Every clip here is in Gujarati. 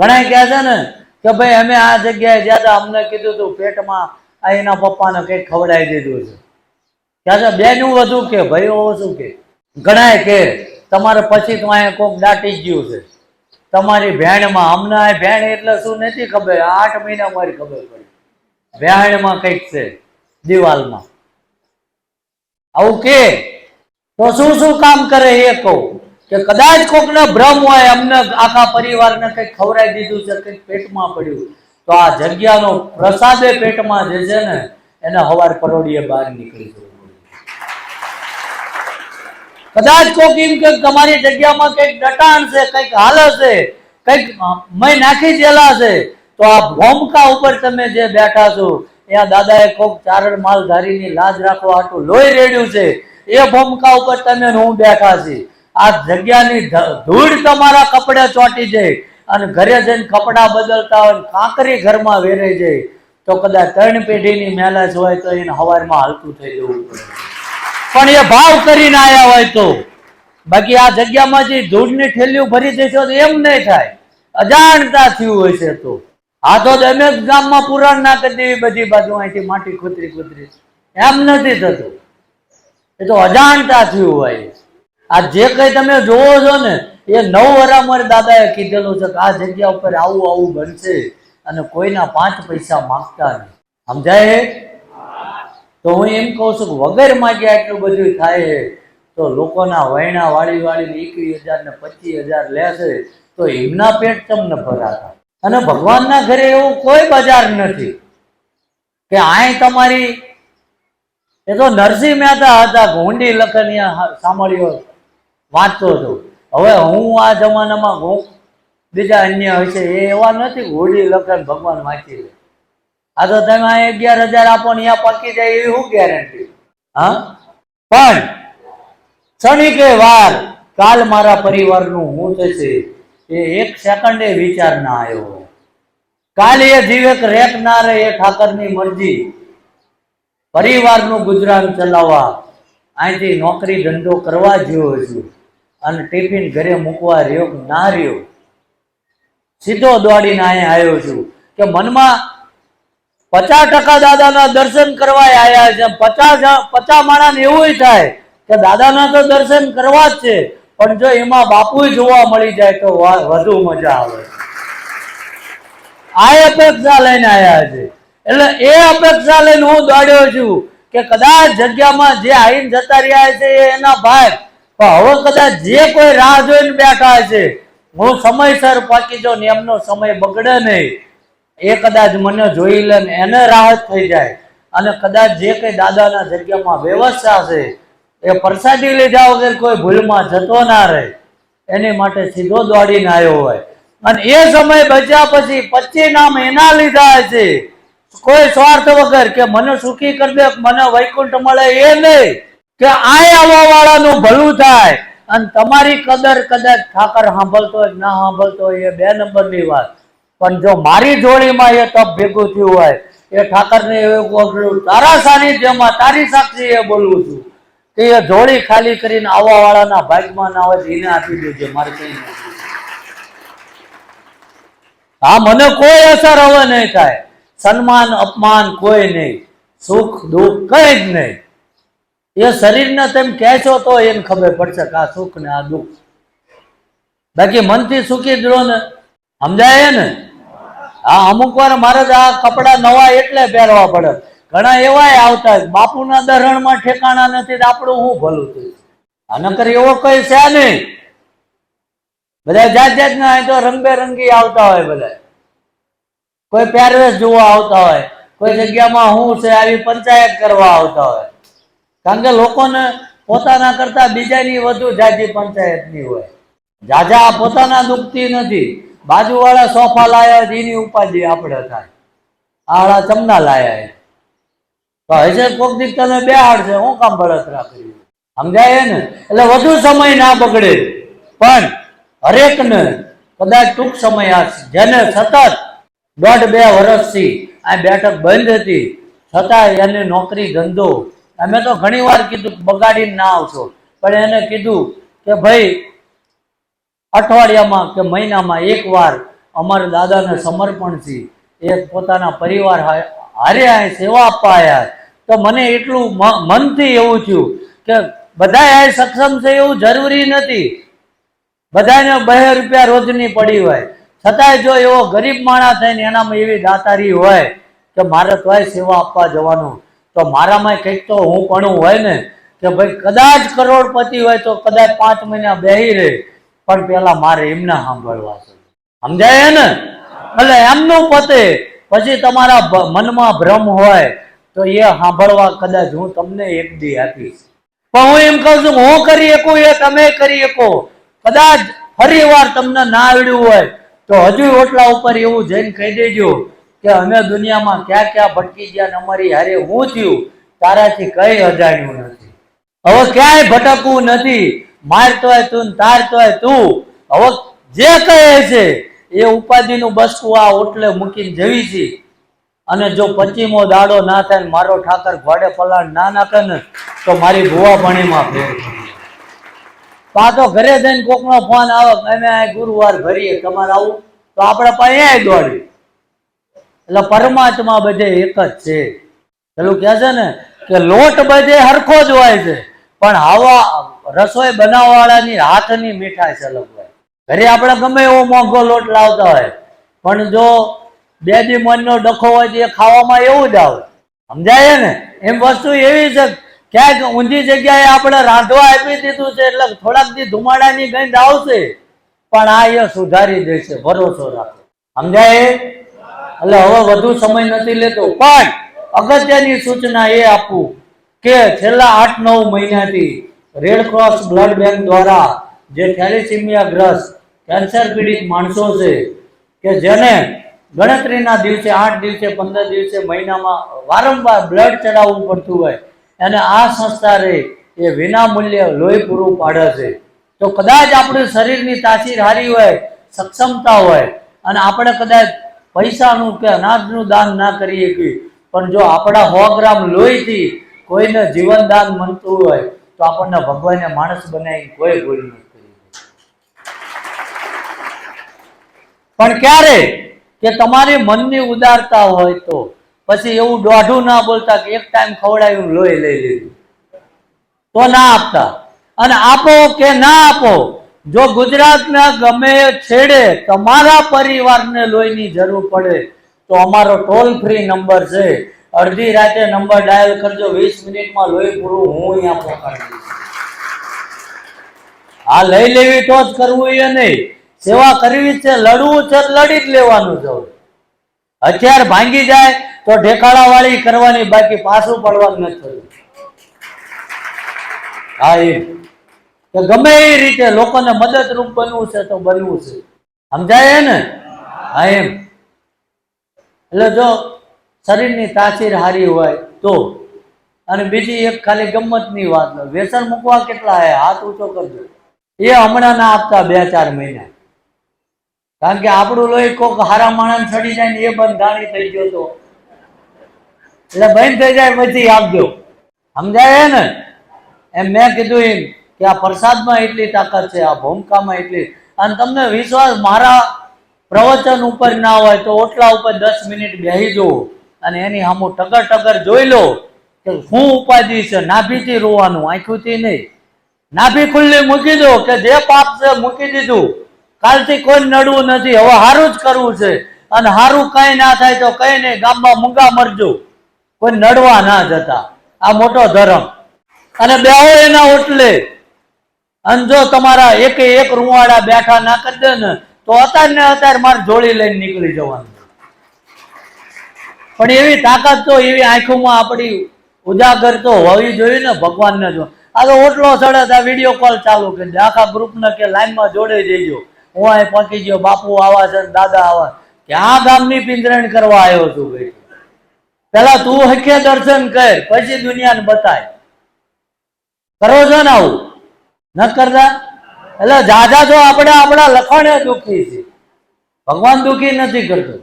ઘણા કહે છે ને કે ભાઈ અમે આ જગ્યાએ જ્યાં અમને કીધું તું પેટમાં આ એના પપ્પાને કંઈક ખવડાવી દીધું છે. ત્યાં છે, બેનું વધુ કે ભાઈઓ ઓછું કે. ઘણાય કે તમારે પછી તો અહીંયા કોક દાટી ગયું છે. તમારી ભેણમાં, અમને આ ભેણ એટલે શું નથી ખબર, આઠ મહિના મારી ખબર પડી. ભેણમાં કંઈક છે, દિવાલમાં. આવું કે તો શું શું કામ કરે એ કહું. કે કદાચ કોકને ભ્રમ હોય, અમને આખા પરિવારને કંઈક ખવડાવી દીધું છે, કંઈક પેટમાં પડ્યું. તો આ જગ્યાનો પ્રસાદે પેટમાં જે છે ને, એને હવાર પરોડીએ બહાર નીકળી જવું કદાચ કોક એમ કે તમારી જગ્યામાં કંઈક ડટાણ છે, કંઈક હાલ છે કંઈક મય નાખી દેલા છે, તો આ ભોમકા ઉપર તમે જે બેઠા છો ત્યાં દાદાએ કોક ચારણ માલધારીની લાજ રાખવા આટલું લોહી રેડ્યું છે, એ ભોમકા ઉપર તમે હું બેઠા છીએ. આ જગ્યાની ધૂળ તમારા કપડે ચોંટી જાય અને ઘરે જઈને કપડાં બદલતા હોય કાંકરી ઘરમાં વેરાઈ જાય, તો કદાચ ત્રણ પેઢીની મેલાજ હોય તો એને હવારમાં હાલતું થઈ જવું પણ એ ભાવ કરીને આવ્યા હોય તો, બાકી આ જગ્યામાં જે ધૂળની ઠેલીઓ ભરી દેશો તો એમ નહીં થાય. અજાણતા થયું હોય છે તો. આ તો અમે ગામમાં પુરાણ ના કરી દેવી, બધી બાજુ અહીંથી માટી ખોતરી ખોતરી. એમ નથી થતું. એ તો અજાણતા થયું હોય. આ જે કઈ તમે જોવો છો ને, એ નવ વરામર દાદાએ કીધેલું છે કે આ જગ્યા ઉપર આવું આવું બનશે અને કોઈના પાંચ પૈસા માંગતા નહીં. સમજાય તો હું એમ કહું છું કે વગર માંગ્યા એટલું બધું થાય તો લોકોના વૈણા વાળી વાળી એકવીસ હજાર ને પચીસ હજાર લેશે તો એમના પેટ તમને ભરાતા અને ભગવાનના ઘરે એવું કોઈ બજાર નથી. કે આય તમારી, એ તો નરસિંહ મહેતા હતા ઘોંડી લખનિયા સાંભળ્યો. વાંચતો હતો હવે હું આ જમાનામાં હું બીજા અન્ય હશે એ એવા નથી હોળી લખન ભગવાન વાંચી લે. આ તો તમે અગિયાર હજાર આપો ને અહીંયા પકી જાય એવી શું ગેરંટી હા? પણ ક્ષણિકે વાર કાલ મારા પરિવારનું હું થશે એ એક સેકન્ડે વિચાર ના આવ્યો કાલે એ જીવેક રેક ના રહે એ ઠાકરની મરજી. પરિવારનું ગુજરાન ચલાવવા. અહીંથી નોકરી ધંધો કરવા જેવો છું. અને ટિફિન ઘરે મૂકવા રહ્યો ના રહ્યો? સીધો દોડીને અહીંયા આવ્યો છું કે મનમાં પચાસ ટકા દાદાના દર્શન કરવા આવ્યા છે. પચાસ પચાસ માણસ એવું થાય કે દાદાના તો દર્શન કરવા જ છે, પણ જો એમાં બાપુ જોવા મળી જાય તો વધુ મજા આવે. આ અપેક્ષા લઈને આવ્યા છે. એટલે એ અપેક્ષા લઈને હું દોડ્યો છું કે કદાચ જગ્યામાં જે આઈને જતા રહ્યા છે એના ભાઈ પણ હવે કદાચ જે કોઈ રાહ જોઈને બેઠા છે હું સમયસર પહોંચી જાઉં ને એમનો સમય બગડે નહીં, એ કદાચ મને જોઈ લે ને એને રાહત થઈ જાય. અને કદાચ જે કઈ દાદાના જગ્યામાં વ્યવસ્થા છે, એ પ્રસાદી લીધા વગર કોઈ ભૂલમાં જતો ના રહે, એની માટે સીધો દોડીને આવ્યો હોય. અને એ સમય બચ્યા પછી પચીસ નામ એના લીધા છે કોઈ સ્વાર્થ વગર કે મને સુખી કરી દે મને વૈકુંઠ મળે એ નહીં. કે આય આવવા વાળાનું ભલું થાય. અને તમારી કદર કદાચ ઠાકર સાંભળતો હોય ના સાંભળતો હોય, એ બે નંબરની વાત. પણ જો મારી જોડીમાં એ તપ ભેગું થયું હોય, એ ઠાકરને એવું કહું તારા સાનિધ્યમાં તારી સાક્ષી એ બોલવું છું. કે એ જોડી ખાલી કરીને આવવા વાળાના ભાગમાં ના હોય એને આપી દેજે, મારે કઈ હા, મને કોઈ અસર હવે નહીં થાય. સન્માન, અપમાન કોઈ નહીં. સુખ, દુઃખ કઈ જ નહીં. એ શરીરને તેમ કહેશો તો એને ખબર પડશે કે આ સુખ ને આ દુઃખ. બાકી મનથી સુખી જ ને. સમજાય ને? હા અમુક વાર મારે આ કપડા નવા એટલે પહેરવા પડે. ઘણા એવાય આવતા બાપુના દરણમાં ઠેકાણા નથી આપણું શું ભલું થયું? આ નકર એવો કઈ છે નહીં. બધા જાત જાતના અહીં તો રંગબેરંગી આવતા હોય બધા. કોઈ પહેરવેશ જોવા આવતા હોય, કોઈ જગ્યામાં હું છે આવી પંચાયત કરવા આવતા હોય. કારણ કે લોકોને પોતાના કરતા બીજાની વધુ જાજી પંચાયતની હોય. જાજા પોતાના દુખતી નથી. બાજુવાળા સોફા લાયા એની ઉપાધિ આપણે થાય. આળા ચમના લાયા. તો હશે કોક દી તમે બે છે, હું કામ બળતરા કરી સમજાય ને? એટલે વધુ સમય ના બગડે. પણ હરેકને કદાચ ટૂંક સમય આ જેને સતત દોઢ બે વર્ષથી આ બેઠક બંધ હતી, છતાં એને નોકરી ધંધો અમે તો ઘણી વાર કીધું બગાડીને ના આવશો. પણ એને કીધું કે ભાઈ, અઠવાડિયામાં કે મહિનામાં એક વાર અમારા દાદાને સમર્પણ છે. એ પોતાના પરિવાર હારે આ સેવા આપવા આવ્યા તો મને એટલું મનથી એવું થયું કે બધા આ સક્ષમ છે એવું જરૂરી નથી. બધાને બે રૂપિયા રોજની પડી હોય. છતાંય જો એવો ગરીબ માણસ થઈને એનામાં એવી દાતારી હોય કે મારે તોય સેવા આપવા જવાનું. તો મારામાં કંઈક તો હું પણ હોય ને કે ભાઈ કદાચ કરોડપતિ હોય તો કદાચ પાંચ મહિના બેહી રહે. પણ પેલા મારે એમના સાંભળવા છે. સમજાય ને? એટલે એમનું પતે. પછી તમારા મનમાં ભ્રમ હોય તો એ સાંભળવા કદાચ હું તમને એક દી આપીશ. પણ હું એમ કહું છું, હું કરી શકું એ તમે કરી શકો. કદાચ ફરી વાર તમને ના આવડ્યું હોય તો હજુ ઓટલા ઉપર એવું જઈને કહી દેજો. કે અમે દુનિયામાં ક્યાં ક્યાં ભટકી ગયા ને અમારી હારે હું થયું, તારાથી કઈ અજાણ્યું નથી. હવે ક્યાંય ભટકવું નથી. મારતોય તું તારતોય તું હવે જે કહે છે, એ ઉપાધિનું બસકું આ ઓટલે મૂકીને જવી છે. અને જો પચીમો દાડો ના થાય ને મારો ઠાકર ઘોડે પલાણ ના નાખે ને, તો મારી ભુવા ભણીમાં ફેર. તો આ તો ઘરે જઈને કોકનો ફોન આવે અમે ગુરુવાર ભરીએ, તમારે આવું? તો આપણે પણ અહીંયા દોડ્યું એટલે પરમાત્મા બધે એક જ છે. પેલું કહે છે ને કે લોટ બધે હરખો જ હોય છે. પણ હવા, રસોઈ બનાવવાળાની હાથની મીઠાશ અલગ હોય. ઘરે આપણે ગમે એવો મોંઘો લોટ લાવતા હોય, પણ જો બે દી મનનો ડખો હોય તો એ ખાવામાં એવું જ આવે. સમજાય ને? એમ વસ્તુ એવી છે, ક્યાંક ઊંધી જગ્યાએ આપણે રાંધવા આપી દીધું છે એટલે થોડાક દી ધુમાડાની ગંધ આવશે, પણ આ એ સુધારી દેશે, ભરોસો રાખો. સમજાય? એટલે હવે વધુ સમય નથી લેતો. પણ અગત્યની સૂચના એ આપું કે છેલ્લા આઠ નવ મહિનાથી રેડ ક્રોસ બ્લડ બેંક દ્વારા જે થેલિસિમિયા ગ્રસ્ત કેન્સર પીડિત માણસો છે, કે જેને ગણતરીના દિવસે આઠ દિવસે, પંદર દિવસે મહિનામાં વારંવાર બ્લડ ચડાવવું પડતું હોય, અને આ સંસ્થા રે એ વિના મૂલ્યે લોહી પૂરું પાડે છે. તો કદાચ આપણું શરીરની તાસીર હારી હોય, સક્ષમતા હોય, અને આપણે કદાચ પૈસાનું કે અનાજનું દાન ના કરી શકીએ પણ જો આપણા સો ગ્રામ લોહીથી કોઈને જીવન દાન મળતું હોય, તો આપણને ભગવાનને માણસ બનાવી કોઈ ભૂલ નહીં પણ ક્યારે? કે તમારી મનની ઉદારતા હોય તો. પછી એવું દોઢું ના બોલતા કે એક ટાઈમ ખવડાવ્યું લોહી લઈ લીધું. તો ના આપતા. અને આપો કે ના આપો જો ગુજરાતના ગમે છેડે તમારા પરિવારને લોહીની જરૂર પડે, તો અમારો ટોલ ફ્રી નંબર છે. અડધી રાતે નંબર ડાયલ કરજો, વીસ મિનિટમાં લોહી પૂરું હું અહીંયા પહોંચાડી દઈશ. આ લઈ લેવી તો જ કરવું એ નહીં. સેવા કરવી છે, લડવું છે, લડી જ લેવાનું છે હથિયાર ભાંગી જાય, તો ઢેકાળા વાળી કરવાની, બાકી પાછું પડવાનું નથી. હા એમ કે ગમે એ રીતે લોકોને મદદરૂપ બનવું છે તો બનવું છે. સમજાય ને? હા, એમ. એટલે જો શરીરની તાસીર હારી હોય તો. અને બીજી એક ખાલી ગમતની વાત વ્યસન મૂકવા કેટલા હે? હાથ ઊંચો કરજો. એ હમણાં ના આપતા બે ચાર મહિના. કારણ કે આપણું લોહી કોક હારા માણસ ચડી જાય ને એ બંધાણી થઈ ગયો તો. એટલે બંધ થઈ જાય પછી આપજો. સમજાય ને? એમ મેં કીધું એમ. કે આ પ્રસાદમાં એટલી તાકાત છે, આ ભૂમકામાં એટલી. અને તમને વિશ્વાસ, મારા પ્રવચન ઉપર ના હોય તો ઓટલા ઉપર દસ મિનિટ બેસી જુઓ અને એની સામું ટગર ટગર જોઈ લો કે શું ઉપાધિ છે, નાભીથી રોવાનું, આંખુંથી નહીં. નાભી ખુલ્લી મૂકી દો કે જે પાપ છે મૂકી દીધું. કાલથી કોઈ નડવું નથી, હવે સારું જ કરવું છે. અને સારું કઈ ના થાય તો કઈ નહીં, ગામમાં મૂંગા મરજો. કોઈ નડવા ના જતા. આ મોટો ધર્મ. અને બેહો એના ઓટલે. અને જો તમારા એકે એક રૂવાડા બેઠા ના કરી દે ને, તો અત્યારે ને અત્યારે મારે જોડી લઈને નીકળી જવાનું. પણ એવી તાકાત તો એવી આંખોમાં આપણી ઉજાગર તો હોવી જોઈએ ને ભગવાનને જો. આ તો ઓટલો ચડે આ વીડિયો કોલ ચાલુ કરી દે. આખા ગ્રુપને કે લાઈનમાં જોડે દેજો હું અહીં પહોંચી ગયો, બાપુ આવા છે દાદા આવા. ક્યાં ગામની પિંજરણ કરવા આવ્યો છું ભાઈ. પેલા તું હખે દર્શન કર, પછી દુનિયાને બતાય. કરો છો ને આવું? ન કરતા? એટલે જાજા તો આપણે આપણા લખાણે દુઃખી છે. ભગવાન દુઃખી નથી કરતો.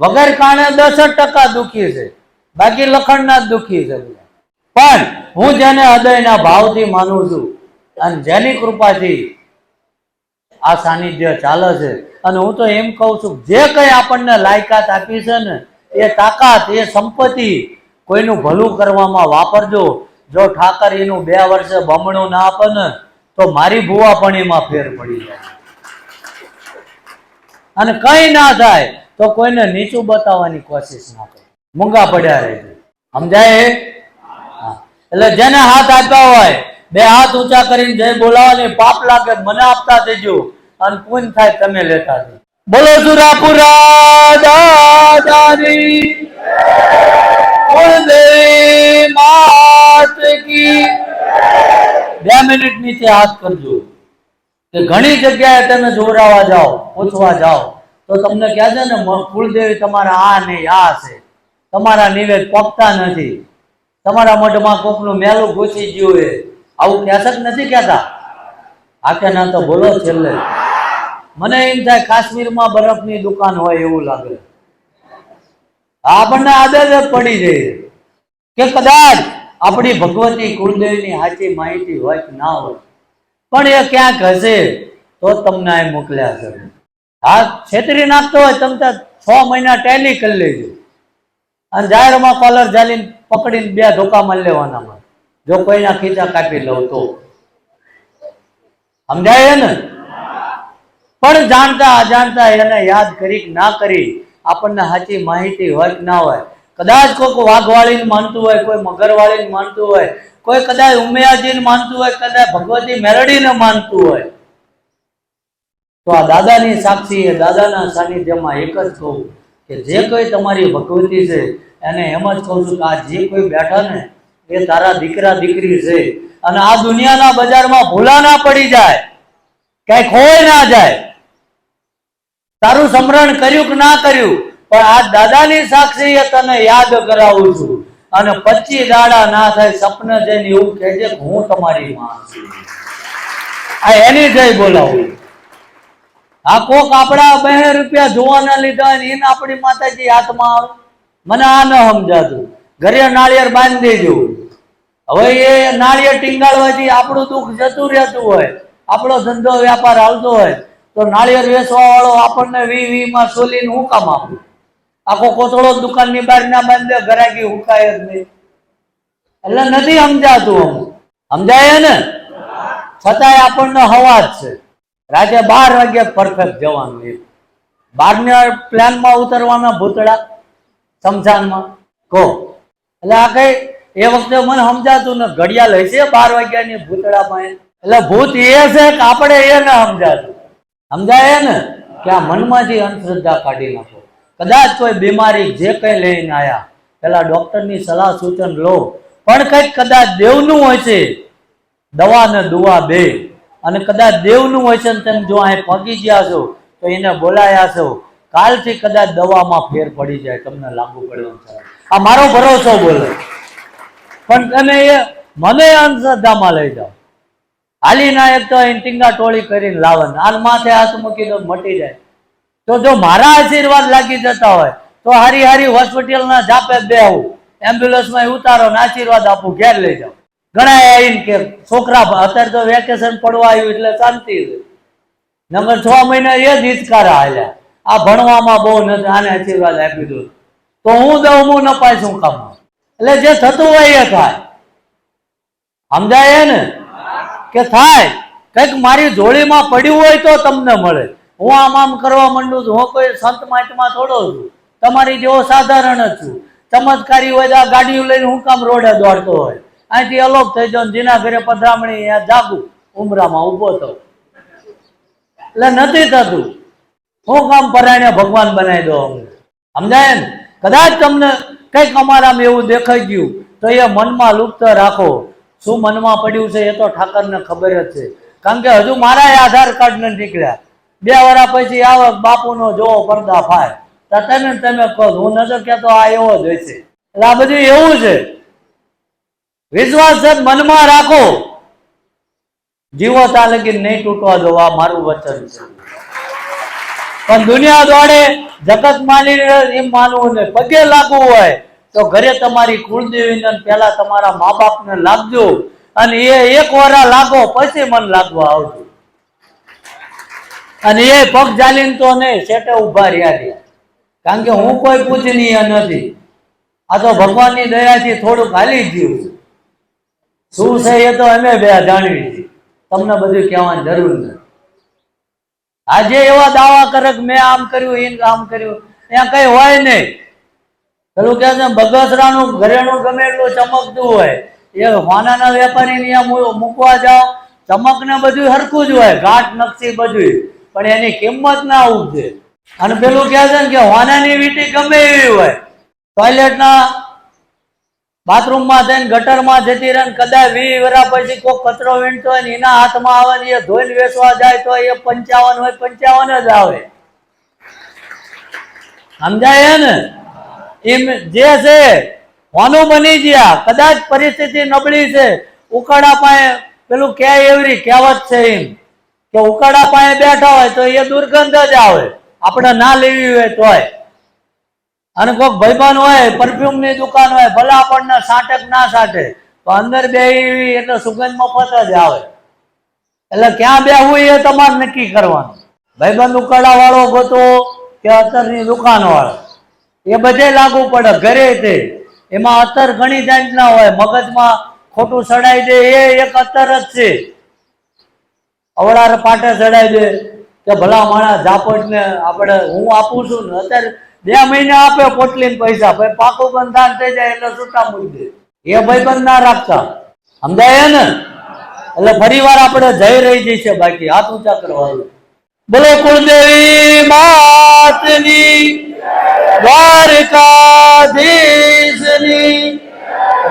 વગર કારણે દસ જ ટકા દુઃખી છે. બાકી લખણના જ દુઃખી છે પણ હું જેને હૃદયના ભાવથી માનું છું અને જેની કૃપાથી આ સાનિધ્ય ચાલે છે અને હું તો એમ કહું છું, જે કંઈ આપણને લાયકાત આપી છે ને, એ તાકાત, એ સંપત્તિ કોઈનું ભલું કરવામાં વાપરજો. જો ઠાકર એનું બે વર્ષે બમણું ના આપે ને તો મારી ભૂવા પણ એમાં ફેર પડી જાય. અને કઈ ના થાય તો કોઈને નીચું બતાવવાની કોશિશ ના કરે. મૂંગા પડ્યા રહે. સમજાય? એટલે જેને હાથ આપ્યા હોય, બે હાથ ઊંચા કરીને જય બોલાવાની પાપ લાગે, મને આપતા દેજો. અને પૂન થાય તમે લેતા જજો બોલો સુરાપુરા દાદાની કુળદેવી માત કી બે મિનિટ નીચે હાથ કરજો. કે ઘણી જગ્યાએ તમે જોરાવા જાઓ, પૂછવા જાઓ, તો તમને કહે છે ને કુળદેવી તમારા આ ને આ છે. તમારા નિવેદ પકતા નથી. તમારા મઢમાં કોકનું મેલું ઘૂસી ગયું એ આવું કહેશે કે નથી કહેતા? આ કે ના તો બોલો છેલ્લે. મને એમ થાય કાશ્મીરમાં બરફની દુકાન હોય એવું લાગે. આપણને આદત પડી જાય. કે કદાચ આપણી ભગવતી કુળદેવીની સાચી માહિતી હોય કે ના હોય, પણ એ ક્યાંક હશે તો તમને એ મોકલ્યા છે હા, છેતરી નાખતો હોય તમે છ મહિના ટેલી કરી લેજો. અને જાહેરમાં કોલર જાલીને પકડીને બે ધોકા મારી લેવાના જો કોઈના ખીચા કાપી લઉં તો. સમજાય ને? પણ જાણતા અજાણતા એને યાદ કરી ના કરી આપણને સાચી માહિતી હોય કે ના હોય કદાચ કોઈક વાઘવાળીને માનતું હોય, કોઈ મગરવાળીને માનતું હોય, કોઈ કદાચ ઉમિયાજીને માનતું હોય, કદાચ ભગવતી મેરડીને માનતું હોય. તો આ દાદાની સાક્ષી એ દાદાના સાનિધ્યમાં એક જ કહું કે જે કોઈ તમારી ભગવતી છે, એને એમ જ કહું છું કે આ જે કોઈ બેઠા ને, એ તારા દીકરા દીકરી છે. અને આ દુનિયાના બજારમાં ભૂલા ના પડી જાય કઈ ખોય ના જાય. તારું સમરણ કર્યું કે ના કર્યું? પણ આ દાદાની સાક્ષી તને યાદ કરાવું છું. અને પચી દાડા ના થાય, સપને જઈને એવું કહે છે હું તમારી માં આ એની જય બોલાવું. આ કોક આપણા બે રૂપિયા જોવાના લીધા એને આપણી માતાજી હાથમાં આવે. મને આ ન સમજાતું. ઘરે નાળિયેર બાંધી દેજો હવે એ નાળિયેર ટીંગાળવાથી આપણું દુઃખ જતું રહેતું હોય. આપણો ધંધો, વ્યાપાર હાલતો હોય. તો નાળિયેર વેચવા વાળો આપણને વી વી માં સોલીને હું કામ આપું? આખો કોથળો દુકાનની બહાર ના બાંધે ઘરાકી હુકાય જ નહીં. એટલે નથી સમજાતું અમુક સમજાય ને? છતાંય આપણને હવા જ છે. રાતે બાર વાગે પરફેક્ટ જવાનું એ પ્લાન પ્લાનમાં ઉતરવાના ભૂતળા શમશાનમાં. કહો. એટલે આ કઈ એ વખતે મને સમજાતું ને ઘડિયાળ હશે બાર વાગ્યાની ભૂતળા પાસે એટલે ભૂત એ છે કે આપણે એ ના સમજાતું. સમજાય ને? કે આ મનમાંથી અંધશ્રદ્ધા કાઢી નાખો. કદાચ કોઈ બીમારી જે કંઈ લઈને આવ્યા પેલા ડૉક્ટરની સલાહ સૂચન લો. પણ કંઈક કદાચ દેવનું હોય છે, દવા ને દુવા બે. અને કદાચ દેવનું હોય છે ને તમે જો અહીં પગી ગયા છો, તો એને બોલાયા છો. કાલથી કદાચ દવામાં ફેર પડી જાય, તમને લાગુ પડ્યો આ મારો ભરોસો બોલે. પણ તમે એ મને અંધશ્રદ્ધામાં લઈ જાઓ. હાલી ના એક તો ટીંગા ટોળી કરીને લાવન આ માથે હાથ મૂકી દો મટી જાય. તો જો મારા આશીર્વાદ લાગી જતા હોય, તો હારી હારી હોસ્પિટલના જાપે બેહું. એમ્બ્યુલન્સમાં ઉતારો ને આશીર્વાદ આપું, ઘેર લઈ જાઓ ઘણા આવીને કે છોકરા, અત્યારે તો વેકેશન પડવા આવ્યું એટલે શાંતિ છે. નંબર છ મહિના એ જ હિચકારા હાલ્યા. આ ભણવામાં બહુ નથી, આને આશીર્વાદ આપી દો તો હું દઉં, હું નપાય પાય, શું કામ? એટલે જે થતું હોય એ થાય. સમજાય ને કે થાય. કંઈક મારી જોડીમાં પડ્યું હોય તો તમને મળે. હું આમ આમ કરવા માંડું છું. હું કોઈ સંત માટમાં થોડો છું. તમારી જેવો સાધારણ જ છું. ચમત્કારી હોય તો આ ગાડીઓ લઈને હું કામ રોડે દોડતો હોય. અહીંથી અલોપ થઈ જાઉં જેના ઘરે પધરામણી જાગું, ઉમરામાં ઊભો થઉં. એટલે નથી થતું. હું કામ પરાયણે ભગવાન બનાવી દો સમજાય ને? કદાચ તમને કંઈક અમારામાં એવું દેખાઈ ગયું, તો એ મનમાં લુપ્ત રાખો. શું મનમાં પડ્યું છે એ તો ઠાકરને ખબર જ છે. કારણ કે હજુ મારા આધાર કાર્ડ નથી નીકળ્યા. બે વર્ષ પછી આવે, બાપુનો જોવો પડદા ફાય. તો તમે તમે કહો હું નજર કહેતો આ એવો જ હોય છે. એટલે આ બધું એવું છે. વિશ્વાસ છે મનમાં રાખો. જીવો ત્યાં લગી નહીં તૂટવા દો, આ મારું વચન છે. પણ દુનિયા દોડે, જગત માની એમ માનવું ને, પગે લાગવું હોય, તો ઘરે તમારી કુળદેવીને પેલા તમારા મા બાપને લાગજો. અને એ એક વાર લાગો, પછી મન લાગવા આવજો. અને એ પગ ચાલીને તો નહીં સેટે ઊભા રહ્યા છે. કારણ કે હું કોઈ પૂજનીય નથી. આ તો ભગવાનની દયાથી થોડુંક હાલી ગયું છે. શું છે એ તો અમે બે જાણવી છીએ તમને બધું કહેવાની જરૂર નથી. આજે એવા દાવા કરે કે મેં આમ કર્યું એને આમ કર્યું. ત્યાં કઈ હોય નહીં. પેલું કે છે, બગસરાનું ઘરેણું ગમે એટલું ચમકતું હોય. એ હોનાના વેપારી ત્યાં મૂકવા જાઓ. ચમક ને બધું સરખું જ હોય. ઘાટ નકશી બધું પણ એની કિંમત ના ઉપજે અને પેલું કહે છે કે હોનાની વીંટી ગમે એવી હોય. ટોયલેટના બાથરૂમમાં થઈને ગટરમાં જતી રહે કદાચ વી વરા પછી કોઈ કચરો વીણતો હોય ને એના હાથમાં આવે ને એ ધોઈને વેચવા જાય તો એ પંચાવન હોય, પંચાવન જ આવે. સમજાય ને? એમ જે છે હોનું બની ગયા. કદાચ પરિસ્થિતિ નબળી છે. ઉકાળા પાસે પેલું કે એવરી કહેવત છે એમ. કે ઉકાળા પાસે બેઠા હોય તો એ દુર્ગંધ જ આવે. આપણે ના લેવી હોય તોય. અને કોઈ ભાઈબંધ હોય પરફ્યુમની દુકાન હોય, ભલે આપણને સાટક ના સાટે, તો અંદર બે એટલે સુગંધ મફત જ આવે. એટલે ક્યાં બેહવું એ તમારે નક્કી કરવાનું. ભાઈબંધ ઉકાળા વાળો ગોતો કે અત્તરની દુકાન વાળો એ બધે લાગુ પડે ઘરે તે. એમાં અત્તર ઘણી જાતના હોય. મગજમાં ખોટું સડાઈ દે, એ એક અત્તર જ છે. અવળાર પાટે ચડાઈ દે કે ભલા માણસ ઝાપટ ને આપણે હું આપું છું ને અત્યારે બે મહિને આપે પોટલીને પૈસા, ભાઈ પાકું બંધાન થઈ જાય એટલે છૂટા મૂકી દે. એ ભાઈ બંધ ના રાખતા. સમજાય ને? એટલે ફરી વાર આપણે જઈ રહી જઈશે બાકી, હાથ ઊંચા કરવાનું. બોલો કુળદેવી માતની, દ્વારકાધીશની,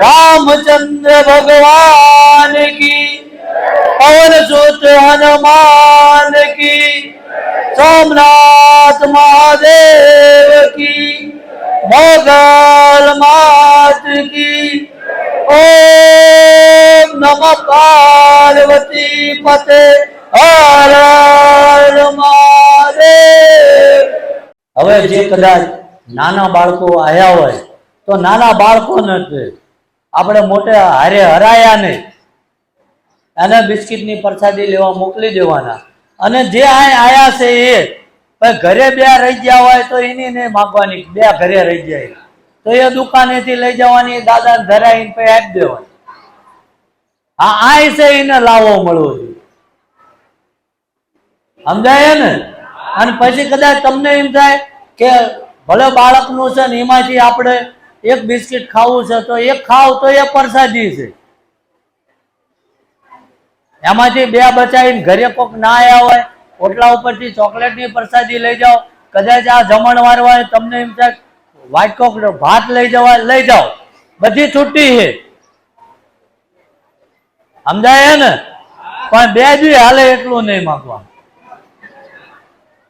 રામચંદ્ર ભગવાન કી. પવન સુત હનુમાન કી. સોમનાથ મહાદેવ કી. મોગલ માત કી. ઓમ નમઃ પાર્વતી પતે. હર મહાદેવ. હવે જે કદાચ નાના બાળકો આયા હોય, તો નાના બાળકો નથી આપણે મોટે હારે હરાયા નહીં. એને બિસ્કિટની પ્રસાદી લેવા મોકલી દેવાના. અને જે આ આયા છે એ ઘરે બે રહી ગયા હોય તો એની નહીં માગવાની, બે ઘરે રહી જાય તો એ દુકાનેથી લઈ જવાની, દાદા ધરાઈને આપી દેવાની. આ આય છે એને લાવો મળવો જોઈએ. સમજાય ને? અને પછી કદાચ તમને એમ થાય કે ભલે બાળકનું છે ને એમાંથી આપણે એક બિસ્કિટ ખાવું છે, તો એક ખાવ તો એ પ્રસાદી છે. એમાંથી બે બચાવીને ઘરે કોક ના આવ્યા હોય, ઓટલા ઉપરથી ચોકલેટની પ્રસાદી લઈ જાઓ, કદાચ આ જમણવાર હોય, તમને એમ વ્હાઈટ કોક ભાત લઈ જવા લઈ જાઓ. બધી છૂટી છે. સમજાય ને? પણ બે દી હાલે એટલું નહીં માગવાનું.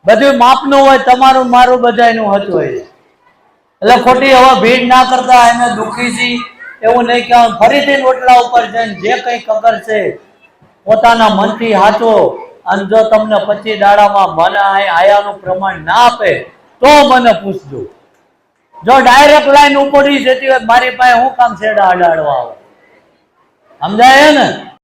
બધું માપનું હોય, તમારું મારું બધાનું હતું હોય એટલે ખોટી હવે ભીડ ના કરતા, એને દુઃખી છી એવું નહીં કહેવાનું. ફરીથી ઓટલા ઉપર જઈને જે કંઈ કબર છે પોતાના મનથી હાચો અને જો તમને પચીસ દાડામાં મને આયાનું પ્રમાણ ના આપે, તો મને પૂછજો. જો ડાયરેક્ટ લાઈન ઉપડી જતી હોય મારી પાસે હું કામ છેડા અડાડવા આવો? સમજાય ને?